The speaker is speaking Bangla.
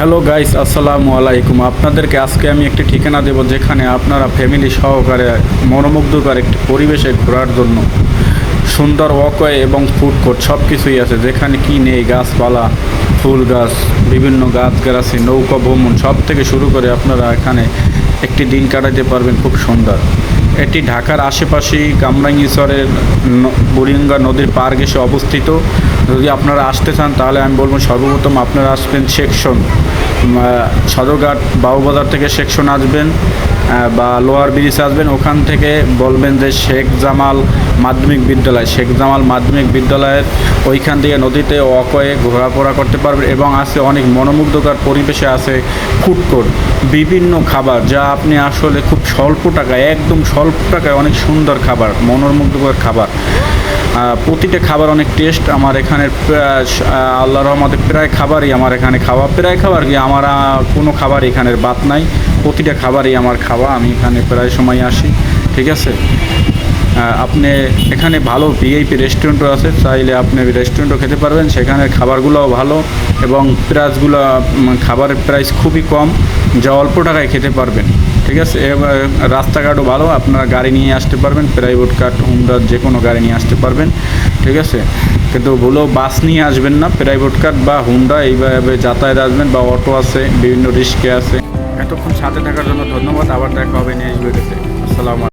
হ্যালো গাইস, আসসালামু আলাইকুম। আপনাদেরকে আজকে আমি একটি ঠিকানা দেব যেখানে আপনারা ফ্যামিলি সহকারে মনোমুগ্ধকর একটি পরিবেশে ঘোরার জন্য সুন্দর ওয়াকওয়ে এবং ফুড কোর্ট সব কিছুই আছে। যেখানে কি নেই, গাছপালা, ফুল গাছ, বিভিন্ন গাছ গাছালি নৌকা, ভ্রমণ সব থেকে শুরু করে আপনারা এখানে একটি দিন কাটাতে পারবেন। খুব সুন্দর। এটি ঢাকার আশেপাশে কামরাঙ্গীচরের ন- বুড়িগঙ্গা নদীর পার এসে অবস্থিত। যদি আপনারা আসতে চান, তাহলে আমি বলব সর্বপ্রথম আপনারা আসবেন সেকশন সদরঘাট বাবুবাজার থেকে সেকশন আসবেন। বা লোয়ার ব্রিজ আসবেন, ওখান থেকে বলবেন যে শেখ জামাল মাধ্যমিক বিদ্যালয়, শেখ জামাল মাধ্যমিক বিদ্যালয়ের ওইখান থেকে নদীতে অকয়ে ঘোরাফোরা করতে পারবেন এবং আছে অনেক মনোমুগ্ধকর পরিবেশে আছে ফুড কোর্ট বিভিন্ন খাবার যা আপনি আসলে খুব স্বল্প টাকায়, একদম স্বল্প টাকায় অনেক সুন্দর খাবার, মনোমুগ্ধকর খাবার। প্রতিটা খাবার অনেক টেস্ট, আমার এখানে আল্লাহ রহমতে প্রায় খাবারই আমার এখানে খাওয়া, প্রায় খাবার কি, আমার কোনো খাবার এখানের বাদ নাই। প্রতিটা খাবারই আমার খাওয়া, আমি এখানে প্রায় সময় আসি, ঠিক আছে? আপনি এখানে ভালো ভিআইপি রেস্টুরেন্টও আছে, চাইলে আপনি রেস্টুরেন্টও খেতে পারবেন সেখানে খাবারগুলোও ভালো এবং প্রাইসগুলো খাবারের প্রাইস খুবই কম, যা অল্প টাকায় খেতে পারবেন, ঠিক আছে? এবার রাস্তাঘাটও ভালো, আপনারা গাড়ি নিয়ে আসতে পারবেন প্রাইভেট কার হুন্ডার যে কোনো গাড়ি নিয়ে আসতে পারবেন, ঠিক আছে? কিন্তু ভুলেও বাস নিয়ে আসবেন না প্রাইভেট কার বা হুন্ডা এইভাবে যাতায়াত আসবেন বা অটো আছে, বিভিন্ন রিস্কে আছে। এতক্ষণ সাথে থাকার জন্য ধন্যবাদ। আবার দেখা হবে নেক্সট ভিডিওতে। আসসালামু